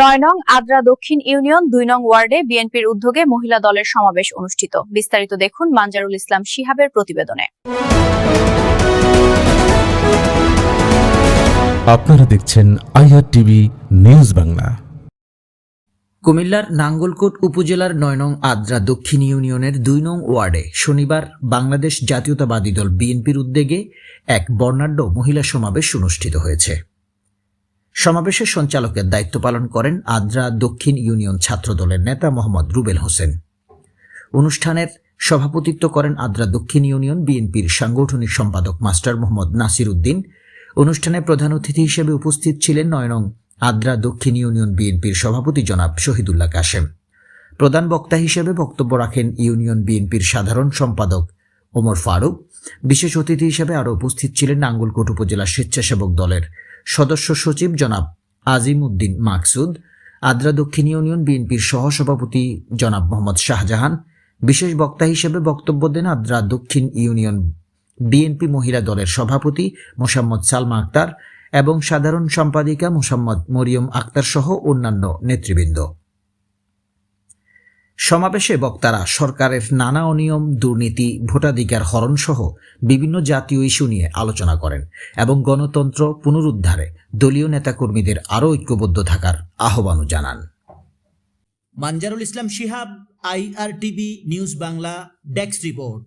নয় নং আদ্রা দক্ষিণ ইউনিয়ন দুই নং ওয়ার্ডে বিএনপির উদ্যোগে মহিলা দলের সমাবেশ অনুষ্ঠিত। বিস্তারিত দেখুন মানজারুল ইসলাম শিহাবের প্রতিবেদনে। আপনারা দেখছেন আইআর টিভি নিউজ বাংলা। কুমিল্লার নাঙ্গলকোট উপজেলার নয় নং আদ্রা দক্ষিণ ইউনিয়নের দুই নং ওয়ার্ডে শনিবার বাংলাদেশ জাতীয়তাবাদী দল বিএনপির উদ্যোগে এক বর্ণাঢ্য মহিলা সমাবেশ অনুষ্ঠিত হয়েছে। সমাবেশের সঞ্চালকের দায়িত্ব পালন করেন আদ্রা দক্ষিণ ইউনিয়ন ছাত্র দলের নেতা মোহাম্মদ রুবেল হোসেন। অনুষ্ঠানের সভাপতিত্ব করেন আদ্রা দক্ষিণ ইউনিয়ন বিএনপির সাংগঠনিক সম্পাদক মাস্টার মোহাম্মদ নাসির উদ্দিন। অনুষ্ঠানে প্রধান অতিথি হিসেবে উপস্থিত ছিলেন নয়নং আদ্রা দক্ষিণ ইউনিয়ন বিএনপির সভাপতি জনাব শহীদুল্লাহ কাশেম। প্রধান বক্তা হিসেবে বক্তব্য রাখেন ইউনিয়ন বিএনপির সাধারণ সম্পাদক ওমর ফারুক। বিশেষ অতিথি হিসেবে আরও উপস্থিত ছিলেন নাঙ্গলকোট উপজেলা স্বেচ্ছাসেবক দলের সদস্য সচিব জনাব আজিম উদ্দিন মাকসুদ, আদ্রা দক্ষিণ ইউনিয়ন বিএনপির সহসভাপতি জনাব মোহাম্মদ শাহজাহান, বিশেষ বক্তা হিসেবে বক্তব্য দেন আদ্রা দক্ষিণ ইউনিয়ন বিএনপি মহিলা দলের সভাপতি মোসাম্মদ সালমা আক্তার এবং সাধারণ সম্পাদিকা মোসাম্মদ মরিয়ম আক্তার সহ অন্যান্য নেতৃবৃন্দ। সমাবেশে বক্তারা সরকারের নানা অনিয়ম, দুর্নীতি, ভোটাধিকার হরণসহ বিভিন্ন জাতীয় ইস্যু নিয়ে আলোচনা করেন এবং গণতন্ত্র পুনরুদ্ধারে দলীয় নেতাকর্মীদের আরও ঐক্যবদ্ধ থাকার আহ্বানও জানান। মানজারুল ইসলাম শিহাব, আইআরটিভি নিউজ বাংলা ডেক্স রিপোর্ট।